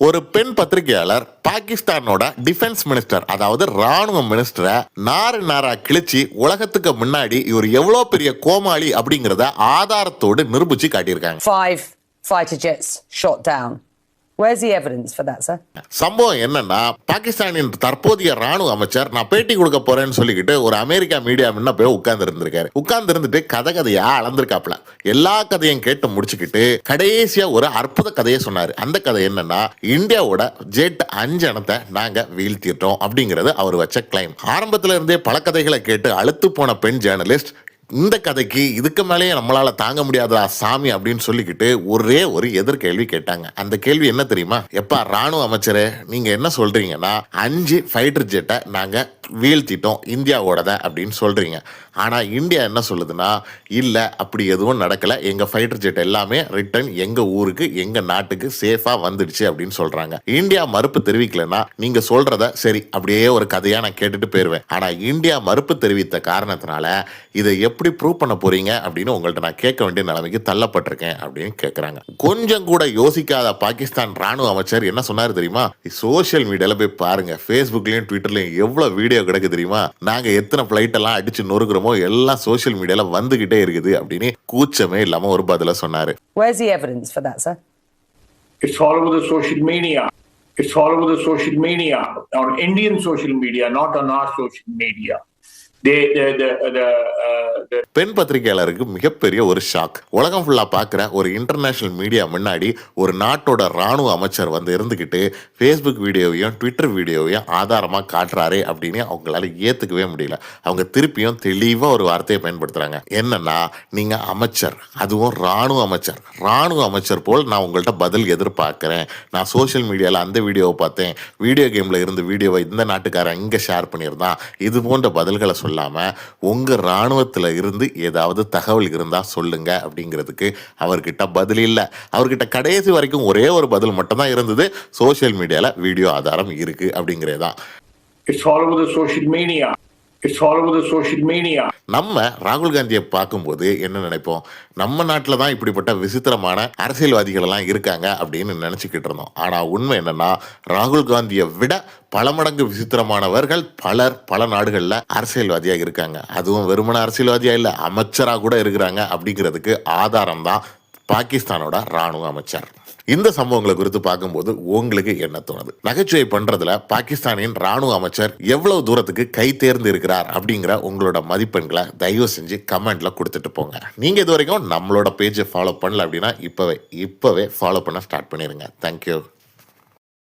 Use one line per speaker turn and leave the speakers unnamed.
ஒரு பெண் பத்திரிகையாளர் பாகிஸ்தானோட டிஃபென்ஸ் மினிஸ்டர் அதாவது ராணுவ மினிஸ்டரை நாறு நாரா கிழிச்சு உலகத்துக்கு முன்னாடி இவர் எவ்வளவு பெரிய கோமாளி அப்படிங்கறத ஆதாரத்தோடு நிரூபிச்சு காட்டியிருக்காங்க.
Where's the evidence for that, sir?
சம்பவம் என்னன்னா பாகிஸ்தானின் தற்போதைய ராணுவ அமைச்சர் நான் பேட்டி கொடுக்க போறேன்னு சொல்லிக்கிட்டு ஒரு அமெரிக்கா மீடியா முன்ன போய் உட்கார்ந்து இருந்திருக்காரு உட்கார்ந்து இருந்துட்டு கதை கதையா அளந்திருக்காப்ல எல்லா கதையும் கேட்டு முடிச்சுக்கிட்டு கடைசியா ஒரு அற்புத கதையை சொன்னாரு. அந்த கதை என்னன்னா இந்தியாவோட ஜெட் அஞ்சனத்தை நாங்க வீழ்த்திட்டோம் அப்படிங்கறது அவர் வச்ச கிளைம் ஆரம்பத்துல இருந்தே பல கதைகளை கேட்டு அழுத்து போன பெண் ஜேர்னலிஸ்ட் இந்த கதைக்கு இதுக்கு மேலேயே நம்மளால தாங்க முடியாதா சாமி அப்படின்னு சொல்லிக்கிட்டு ஒரே ஒரு எதிர்கேள்வி கேட்டாங்க. அந்த கேள்வி என்ன தெரியுமா? எப்பா ராணுவ அமைச்சரே நீங்க என்ன சொல்றீங்கன்னா அஞ்சு ஃபைட்டர் ஜெட்டை நாங்க வீழ்த்திட்டோம் இந்தியாவோடத அப்படின்னு சொல்றீங்க. ஆனா இந்தியா என்ன சொல்லுதுன்னா இல்ல அப்படி எதுவும் நடக்கல. எங்க ஃபைட்டர் ஜெட் எல்லாமே ரிட்டர்ன் எங்க ஊருக்கு எங்க நாட்டுக்கு சேஃபா வந்துடுச்சு அப்படின்னு சொல்றாங்க. இந்தியா மறுப்பு தெரிவிக்கலன்னா நீங்க சொல்றத சரி அப்படியே ஒரு கதையா நான் கேட்டுட்டு போயிருவேன். ஆனா இந்தியா மறுப்பு தெரிவித்த காரணத்தினால இதை எப்படி ப்ரூவ் பண்ண போறீங்க அப்படின்னு உங்கள்ட்ட நான் கேட்க வேண்டிய நிலைமைக்கு தள்ளப்பட்டிருக்கேன் அப்படின்னு கேட்கறாங்க கொஞ்சம் கூட யோசிக்காத பாகிஸ்தான் ராணுவ அமைச்சர் என்ன சொன்னாரு தெரியுமா சோஷியல் மீடியால போய் பாருங்க ஃபேஸ்புக்லயும் ட்விட்டர்லயும் எவ்வளவு வீடியோ கிடக்கு தெரியுமா நாங்க எத்தனை ஃபிளைட் எல்லாம் அடிச்சு நொறுக்குறோமோ எல்லாம் சோஷியல் மீடியால வந்துகிட்டே இருக்குது அப்படின்னு கூச்சமே இல்லாம ஒரு பதில சொன்னாரு
Where's the evidence for that, sir?
It's all over the social media. It's all over the social media, on Indian social media, not on our social media.
பெண் பத்திரிகையாளருக்கு மிகப்பெரிய ஒரு ஷாக் உலகம் ஃபுல்லா பாக்குற ஒரு இன்டர்நேஷனல் மீடியா முன்னாடி ஒரு நாட்டோட ராணுவ அமைச்சர் வந்து இருந்துகிட்டு ஃபேஸ்புக் வீடியோவையும் ட்விட்டர் வீடியோவையும் ஆதாரமா காட்டுறாரே அப்படின்னு அவங்களால ஏத்துக்கவே முடியல. அவங்க திருப்பியும் தெளிவா ஒரு வார்த்தையை பயன்படுத்துறாங்க. என்னன்னா நீங்க அமைச்சர் அதுவும் ராணுவ அமைச்சர். ராணுவ அமைச்சர் போல் நான் உங்கள்கிட்ட பதில் எதிர்பார்க்கிறேன். நான் சோசியல் மீடியால அந்த வீடியோவை பார்த்தேன். வீடியோ கேம்ல இருந்து வீடியோவை இந்த நாட்டுக்காரன் இங்க ஷேர் பண்ணியிருந்தான். இது போன்ற பதில்களை சொல்லாம உங்க இராணுவத்தில் இருந்து ஏதாவது தகவல் இருந்தா சொல்லுங்க அப்படிங்கிறதுக்கு அவர்கிட்ட பதில் இல்லை. அவர்கிட்ட கடைசி வரைக்கும் ஒரே ஒரு பதில் மட்டும்தான் இருந்தது. சோஷியல் மீடியாவில் வீடியோ ஆதாரம் இருக்கு அப்படிங்கிறது தான்
it's all over the social media.
நம்ம ராகுல் காந்தியை பார்க்கும்போது என்ன நினைப்போம்? நம்ம நாட்டில் தான் இப்படிப்பட்ட விசித்திரமான அரசியல்வாதிகள் எல்லாம் இருக்காங்க அப்படின்னு நினச்சிக்கிட்டு இருந்தோம். ஆனால் உண்மை என்னன்னா ராகுல் காந்தியை விட பல மடங்கு விசித்திரமானவர்கள் பலர் பல நாடுகளில் அரசியல்வாதியாக இருக்காங்க. அதுவும் வெறுமன அரசியல்வாதியாக இல்லை அமைச்சராக கூட இருக்கிறாங்க அப்படிங்கிறதுக்கு ஆதாரம் தான் பாகிஸ்தானோட ராணுவ அமைச்சர். இந்த சம்பவங்களை குறித்து பார்க்கும்போது உங்களுக்கு என்ன தோணுது? நகைச்சுவை பண்றதுல பாகிஸ்தானின் ராணுவ அமைச்சர் எவ்வளவு தூரத்துக்கு கை தேர்ந்து இருக்கிறார் அப்படிங்கிற உங்களோட மதிப்பெண்களை தயவு செஞ்சு கமெண்ட்ல கொடுத்துட்டு போங்க. நீங்க இது வரைக்கும் நம்மளோட பேஜை ஃபாலோ பண்ணல அப்படின்னா இப்பவே இப்பவே ஃபாலோ பண்ண ஸ்டார்ட் பண்ணிருங்க. தேங்க்யூ